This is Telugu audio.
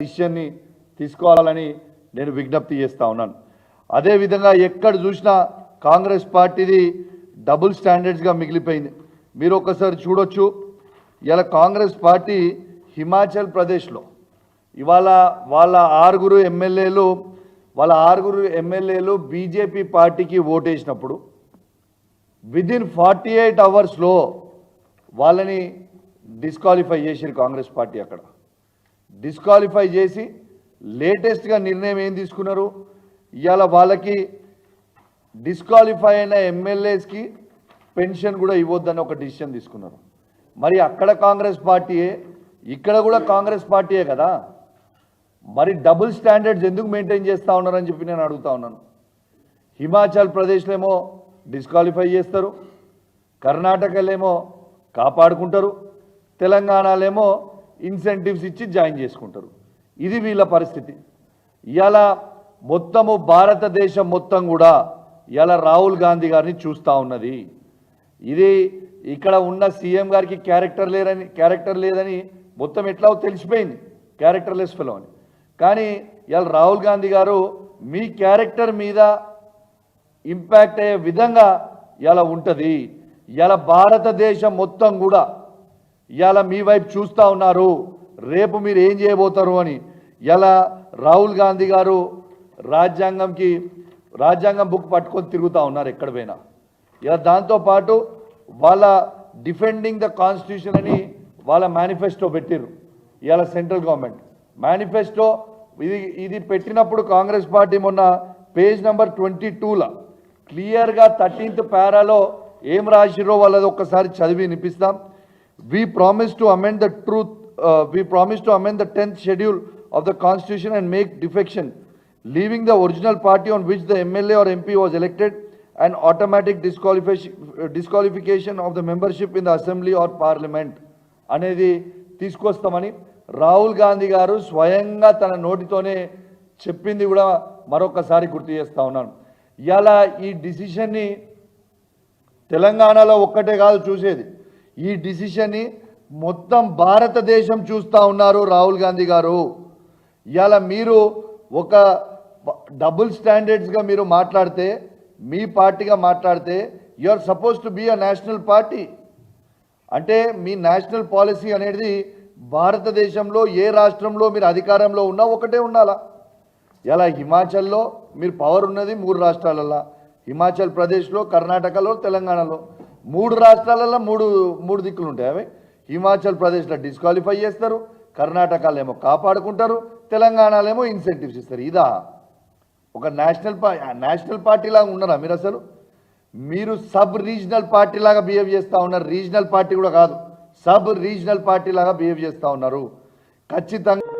డిసిషన్ని తీసుకోవాలని నేను విజ్ఞప్తి చేస్తా ఉన్నాను. అదేవిధంగా ఎక్కడ చూసినా కాంగ్రెస్ పార్టీది డబుల్ స్టాండర్డ్స్గా మిగిలిపోయింది. మీరు ఒకసారి చూడొచ్చు. ఇలా కాంగ్రెస్ పార్టీ హిమాచల్ ప్రదేశ్లో ఇవాళ వాళ్ళ ఆరుగురు ఎమ్మెల్యేలు వాళ్ళ ఆరుగురు ఎమ్మెల్యేలు బీజేపీ పార్టీకి ఓటేసినప్పుడు విదిన్ ఫార్టీ ఎయిట్ అవర్స్లో వాళ్ళని డిస్క్వాలిఫై చేసిరు కాంగ్రెస్ పార్టీ అక్కడ. డిస్క్వాలిఫై చేసి లేటెస్ట్గా నిర్ణయం ఏం తీసుకున్నారు? ఇవాళ వాళ్ళకి డిస్క్వాలిఫై అయిన ఎమ్మెల్యేస్కి పెన్షన్ కూడా ఇవ్వద్దని ఒక డిసిషన్ తీసుకున్నారు. మరి అక్కడ కాంగ్రెస్ పార్టీయే ఇక్కడ కూడా కాంగ్రెస్ పార్టీయే కదా? మరి డబుల్ స్టాండర్డ్స్ ఎందుకు మెయింటైన్ చేస్తూ ఉన్నారని చెప్పి నేను అడుగుతా ఉన్నాను. హిమాచల్ ప్రదేశ్లో ఏమో డిస్క్వాలిఫై చేస్తారు కర్ణాటకలేమో కాపాడుకుంటారు తెలంగాణలేమో ఇన్సెంటివ్స్ ఇచ్చి జాయిన్ చేసుకుంటారు. ఇది వీళ్ళ పరిస్థితి. ఇవాళ మొత్తము భారతదేశం మొత్తం కూడా ఇవాళ రాహుల్ గాంధీ గారిని చూస్తూ ఉన్నది. ఇది ఇక్కడ ఉన్న సీఎం గారికి క్యారెక్టర్ లేరని క్యారెక్టర్ లేదని మొత్తం ఎట్లా తెలిసిపోయింది. క్యారెక్టర్లెస్ ఫెలో అని. కానీ ఇవాళ రాహుల్ గాంధీ గారు మీ క్యారెక్టర్ మీద ఇంపాక్ట్ అయ్యే విధంగా ఇలా ఉంటుంది. ఇలా భారతదేశం మొత్తం కూడా ఇవాళ మీ వైపు చూస్తూ ఉన్నారు. రేపు మీరు ఏం చేయబోతారు అని. ఇలా రాహుల్ గాంధీ గారు రాజ్యాంగంకి రాజ్యాంగం బుక్ పట్టుకొని తిరుగుతూ ఉన్నారు ఎక్కడ పోయినా. ఇలా దాంతోపాటు వాళ్ళ డిఫెండింగ్ ద కాన్స్టిట్యూషన్ అని వాళ్ళ మేనిఫెస్టో పెట్టిర్రు. ఇవాళ సెంట్రల్ గవర్నమెంట్. మేనిఫెస్టో ఇది ఇది పెట్టినప్పుడు కాంగ్రెస్ పార్టీ మొన్న పేజ్ నెంబర్ ట్వంటీ టూలో క్లియర్గా థర్టీన్త్ పారాలో ఏం రాసిరో వాళ్ళది ఒక్కసారి చదివి వినిపిస్తాం. We promise to amend the truth, uh, we promise to amend the 10th schedule of the constitution and make defection, leaving the original party on which the MLA or MP was elected and automatic disqualification, disqualification of the membership in the assembly or parliament అనేది తీసుకొస్తామని రాహుల్ గాంధీ గారు స్వయంగా తన నోటితోనే చెప్పింది కూడా మరొకసారి గుర్తు చేస్తూ ఉన్నాను ఇలా ఈ డిసిషన్ని తెలంగాణలో ఒక్కటే కాదు చూసేది ఈ డిసిషన్ని మొత్తం భారతదేశం చూస్తూ ఉన్నారు రాహుల్ గాంధీ గారు. ఇలా మీరు ఒక డబుల్ స్టాండర్డ్స్గా మీరు మాట్లాడితే మీ పార్టీగా మాట్లాడితే you are suppose to be a national party అంటే మీ నేషనల్ పాలసీ అనేది భారతదేశంలో ఏ రాష్ట్రంలో మీరు అధికారంలో ఉన్నా ఒకటే ఉండాలా? ఇలా హిమాచల్లో మీరు పవర్ ఉన్నది మూడు రాష్ట్రాలలో హిమాచల్ ప్రదేశ్లో కర్ణాటకలో తెలంగాణలో. మూడు రాష్ట్రాలలో మూడు మూడు దిక్కులు ఉంటాయి. అవి హిమాచల్ ప్రదేశ్లో డిస్క్వాలిఫై చేస్తారు కర్ణాటకలో ఏమో కాపాడుకుంటారు తెలంగాణలో ఏమో ఇన్సెంటివ్స్ ఇస్తారు. ఇదా ఒక నేషనల్ పా నేషనల్ పార్టీ లాగా ఉన్నారా మీరు అసలు? మీరు సబ్ రీజనల్ పార్టీ లాగా బిహేవ్ చేస్తూ ఉన్నారు రీజనల్ పార్టీ కూడా కాదు సబ్ రీజనల్ పార్టీలాగా బిహేవ్ చేస్తూ ఉన్నారు. ఖచ్చితంగా